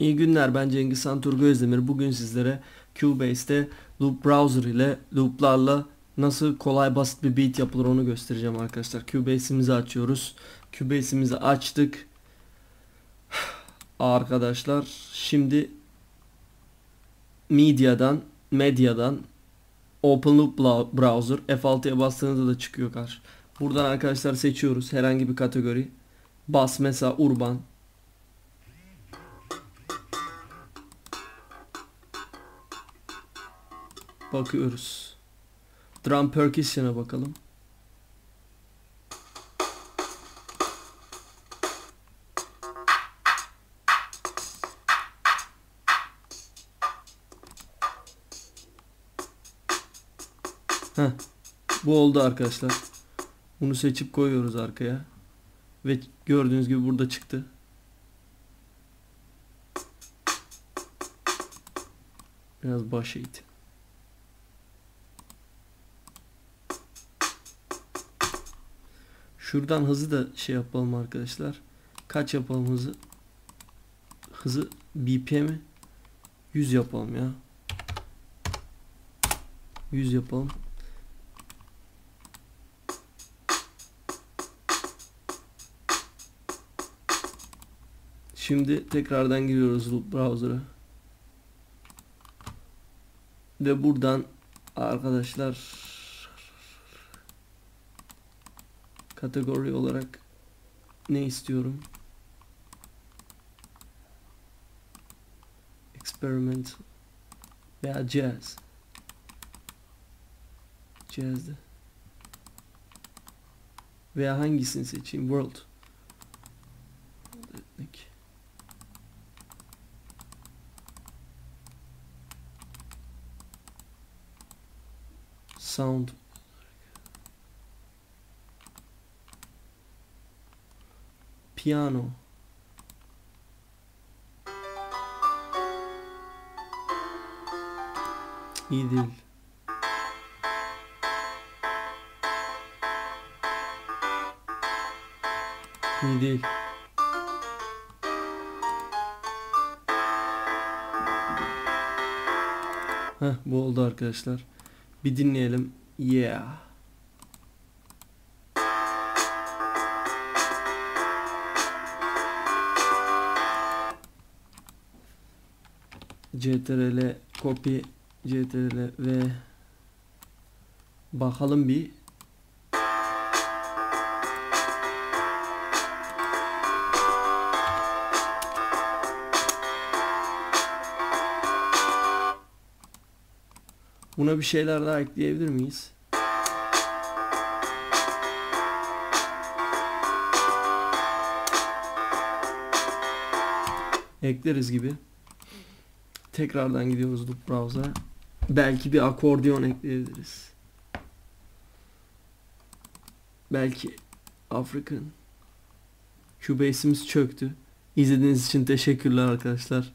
İyi günler ben Cengiz Han Turgu Özdemir. Bugün sizlere Cubase'de loop browser ile looplarla nasıl kolay basit bir beat yapılır onu göstereceğim arkadaşlar. Cubase'imizi açıyoruz. Cubase'imizi açtık. Arkadaşlar şimdi Media'dan Media'dan Open Loop Browser F6'ya bastığınızda da çıkıyor karşı. Buradan arkadaşlar seçiyoruz herhangi bir kategori. Bas mesela urban Bakıyoruz. Drum percussion'a bakalım. Heh. Bu oldu arkadaşlar. Bunu seçip koyuyoruz arkaya. Ve gördüğünüz gibi burada çıktı. Biraz baş eğitim. Şuradan hızı da şey yapalım arkadaşlar. Kaç yapalım hızı? Hızı BPM'i 100 yapalım ya. 100 yapalım. Şimdi tekrardan giriyoruz loop browser'a. Ve buradan arkadaşlar kategori olarak ne istiyorum? Experiment veya jazz. Jazz'de. Veya hangisini seçeyim? World. Etnik. Sound Piano. İyi değil. İyi. Heh, bu oldu arkadaşlar. Bir dinleyelim. Yeah. CTRL copy CTRL ve bakalım bir Buna bir şeyler daha ekleyebilir miyiz? Ekleriz gibi. Tekrardan gidiyoruz loop browser'a. Belki bir akordeon ekleyebiliriz. Belki African. Cubase'imiz çöktü. İzlediğiniz için teşekkürler arkadaşlar.